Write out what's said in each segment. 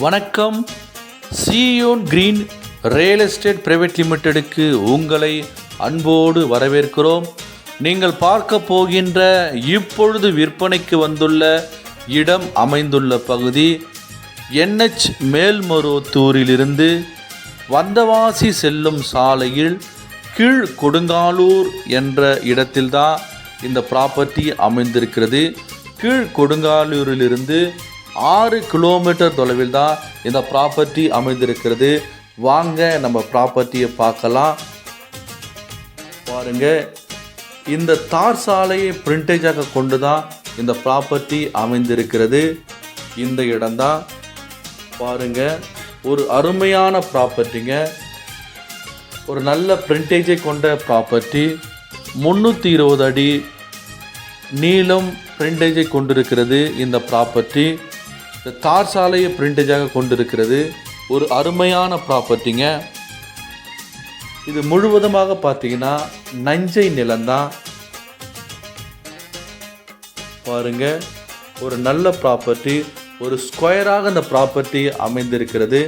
வணக்கம். Zion green real estate private லிமிடெடுக்கு உங்களை அன்போடு வரவேற்கிறோம். நீங்கள் பார்க்க போகின்ற இப்பொழுது விற்பனைக்கு வந்துள்ள இடம் அமைந்துள்ள பகுதி என்ஹெச் மேல்மருவத்தூரிலிருந்து வந்தவாசி செல்லும் சாலையில் கீழ் கொடுங்காலூர் என்ற இடத்தில்தான் இந்த ப்ராப்பர்ட்டி அமைந்திருக்கிறது. கீழ் கொடுங்காலூரிலிருந்து ஆறு கிலோமீட்டர் தொலைவில் தான் இந்த ப்ராப்பர்ட்டி அமைந்திருக்கிறது. வாங்க நம்ம ப்ராப்பர்ட்டியை பார்க்கலாம். பாருங்க இந்த தார் சாலையை பிரிண்டேஜாக கொண்டு தான் இந்த ப்ராப்பர்ட்டி அமைந்திருக்கிறது. இந்த இடம்தான் பாருங்க ஒரு அருமையான ப்ராப்பர்ட்டிங்க ஒரு நல்ல பிரிண்டேஜை கொண்ட ப்ராப்பர்ட்டி முந்நூற்றி இருபது அடி நீளம் பிரிண்டேஜை கொண்டிருக்கிறது இந்த ப்ராப்பர்ட்டி இந்த தார் சாலையை பிரிண்டேஜாக கொண்டிருக்கிறது ஒரு அருமையான ப்ராப்பர்ட்டிங்க இது முழுவதுமாக பார்த்தீங்கன்னா நஞ்சை நிலம்தான். பாருங்க ஒரு நல்ல ப்ராப்பர்ட்டி ஒரு ஸ்கொயராக இந்த ப்ராப்பர்ட்டி அமைந்திருக்கிறது.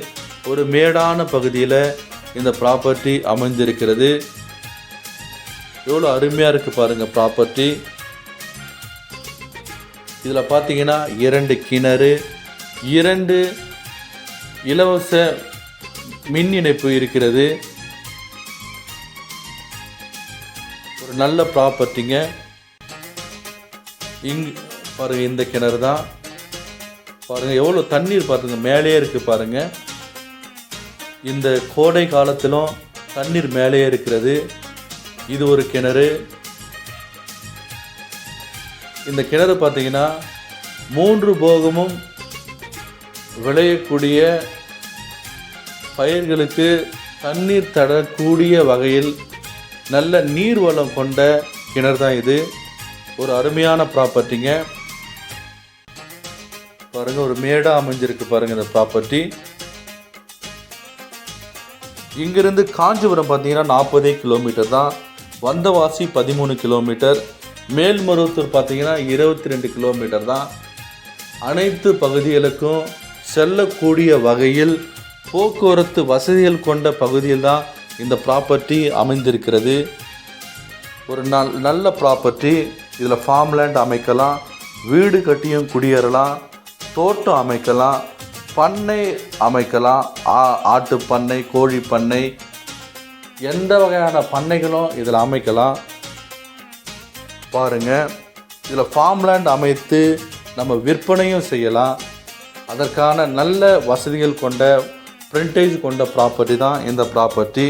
ஒரு மேடான பகுதியில் இந்த ப்ராப்பர்ட்டி அமைந்திருக்கிறது. எவ்வளோ அருமையாக இருக்குது பாருங்கள் ப்ராப்பர்ட்டி இதில் பார்த்தீங்கன்னா இரண்டு கிணறு இரண்டு இலவச மின் இணைப்பு இருக்கிறது. ஒரு நல்ல ப்ராப்பர்ட்டிங்க. இங் பாருங்க இந்த கிணறு தான் பாருங்க எவ்வளோ தண்ணீர் பாருங்க மேலேயே இருக்கு பாருங்க. இந்த கோடை காலத்திலும் தண்ணீர் மேலேயே இருக்கிறது. இது ஒரு கிணறு. இந்த கிணறு பார்த்தீங்கன்னா மூன்று போகமும் விளையக்கூடிய பயிர்களுக்கு தண்ணீர் தரக்கூடிய வகையில் நல்ல நீர் வளம் கொண்ட கிணறு தான் இது. ஒரு அருமையான ப்ராப்பர்ட்டிங்க பாருங்கள் ஒரு மேடா அமைஞ்சிருக்கு பாருங்க இந்த ப்ராப்பர்ட்டி இங்கிருந்து காஞ்சிபுரம் பார்த்தீங்கன்னா நாற்பதே கிலோமீட்டர் தான். வந்தவாசி பதிமூணு கிலோமீட்டர். மேல்மருவத்தூர் பார்த்தீங்கன்னா இருபத்தி ரெண்டு கிலோமீட்டர் தான். அனைத்து பகுதிகளுக்கும் செல்லக்கூடிய வகையில் போக்குவரத்து வசதிகள் கொண்ட பகுதியில் தான் இந்த ப்ராப்பர்ட்டி அமைந்திருக்கிறது. ஒரு நல் நல்ல ப்ராப்பர்ட்டி இதில் ஃபார்ம் லேண்ட் அமைக்கலாம் வீடு கட்டியும் குடியேறலாம் தோட்டம் அமைக்கலாம் பண்ணை அமைக்கலாம் ஆ ஆட்டு பண்ணை கோழி பண்ணை எந்த வகையான பண்ணைகளும் இதில் அமைக்கலாம். பாருங்க இதில் ஃபார்ம் லேண்ட் அமைத்து நம்ம விற்பனையும் செய்யலாம். அதற்கான நல்ல வசதிகள் கொண்ட பிரிண்டேஜ் கொண்ட ப்ராப்பர்ட்டி தான் இந்த ப்ராப்பர்ட்டி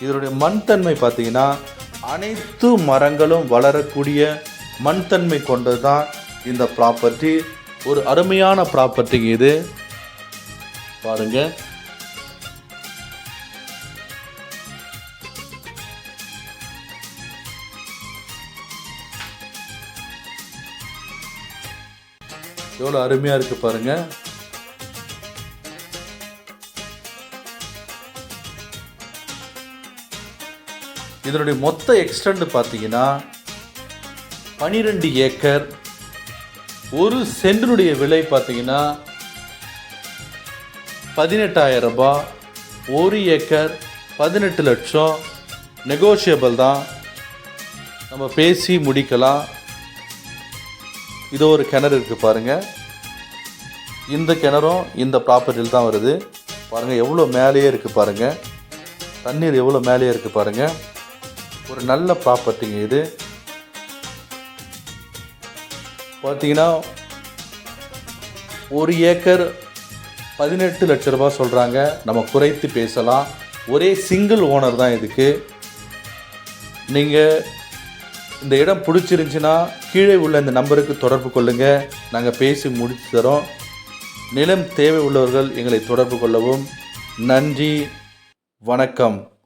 இதனுடைய மண்தன்மை பார்த்திங்கன்னா பார்த்தீங்கன்னா அனைத்து மரங்களும் வளரக்கூடிய மண்தன்மை கொண்டது தான் இந்த ப்ராப்பர்ட்டி ஒரு அருமையான ப்ராப்பர்ட்டிங்க இது. பாருங்க. எவ்வளோ அருமையாக இருக்குது பாருங்கள் இதனுடைய மொத்த எக்ஸ்டெண்ட் பார்த்தீங்கன்னா பனிரெண்டு ஏக்கர். ஒரு சென்டினுடைய விலை பார்த்தீங்கன்னா பதினெட்டாயிரம் ரூபாய் ஒரு ஏக்கர் பதினெட்டு லட்சம். நெகோஷியபிள் தான். நம்ம பேசி முடிக்கலாம். இதோ ஒரு கிணறு இருக்குது பாருங்கள் இந்த கிணறும் இந்த ப்ராப்பர்ட்டியில் தான் வருது. பாருங்கள் எவ்வளோ மேலேயே இருக்குது பாருங்கள் தண்ணீர் எவ்வளோ மேலேயே இருக்குது பாருங்கள் ஒரு நல்ல ப்ராப்பர்ட்டிங்க இது. பார்த்தீங்கன்னா ஒரு ஏக்கர் பதினெட்டு லட்ச ரூபாய் சொல்கிறாங்க நம்ம குறைத்து பேசலாம். ஒரே சிங்கிள் ஓனர் தான் இதுக்கு. நீங்கள் இந்த இடம் பிடிச்சிருந்துச்சின்னா கீழே உள்ள இந்த நம்பருக்கு தொடர்பு கொள்ளுங்கள் நாங்கள் பேசி முடித்து தரோம். நிலம் தேவை உள்ளவர்கள் எங்களை தொடர்பு கொள்ளவும். நன்றி. வணக்கம்.